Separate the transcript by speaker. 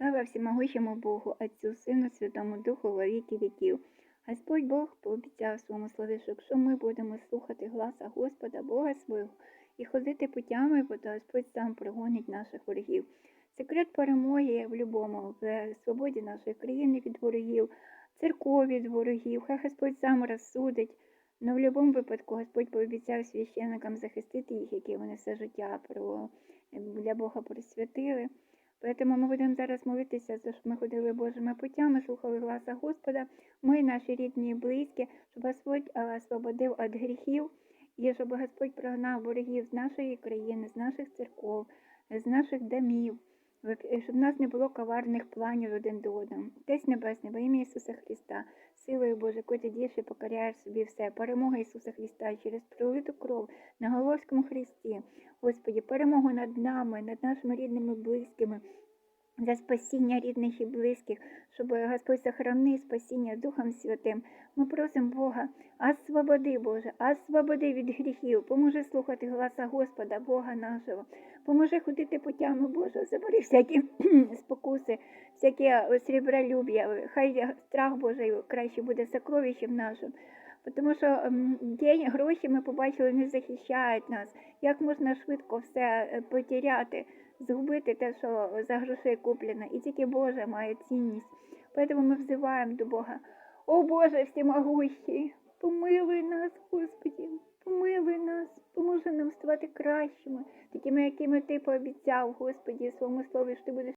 Speaker 1: Слава всемогущому Богу, Отцю, Сину, Святому Духу, во віки віків. Господь Бог пообіцяв своєму слові, що якщо ми будемо слухати гласа Господа, Бога свого, і ходити путями, бо то Господь сам прогонить наших ворогів. Секрет перемоги в любому, в свободі нашої країни від ворогів, церков від ворогів, хай Господь сам розсудить. Но в будь-якому випадку Господь пообіцяв священникам захистити їх, які вони все життя для Бога присвятили. Тому ми будемо зараз молитися, щоб ми ходили Божими путями, слухали гласа Господа, ми, наші рідні і близькі, щоб Господь освободив від гріхів і щоб Господь прогнав ворогів з нашої країни, з наших церков, з наших домів, щоб в нас не було коварних планів один до одного. Десь Небесне, во ім'я Ісуса Христа, силою Боже, ти дієш і покоряєш собі все. Перемога Ісуса Христа через пролиту кров на Головському Христі. Господі, перемогу над нами, над нашими рідними близькими. За спасіння рідних і близьких, щоб Господь сохранив спасіння Духом Святим. Ми просимо Бога, освободи, Боже, освободи від гріхів, поможи слухати гласа Господа, Бога нашого, поможи ходити путями Божого, забери всякі спокуси, всяке срібролюб'я, хай страх Божий краще буде сокровищем нашим. Тому що ем, день, гроші ми побачили, не захищають нас. Як можна швидко все е, потеряти, згубити те, що за грошей куплено, і тільки Боже має цінність. Тому ми взиваємо до Бога. О Боже всемогущий, помилуй нас, Господи, помилуй нас, поможи нам ставати кращими, такими, якими ти пообіцяв, Господі, своєму слові, що ти будеш.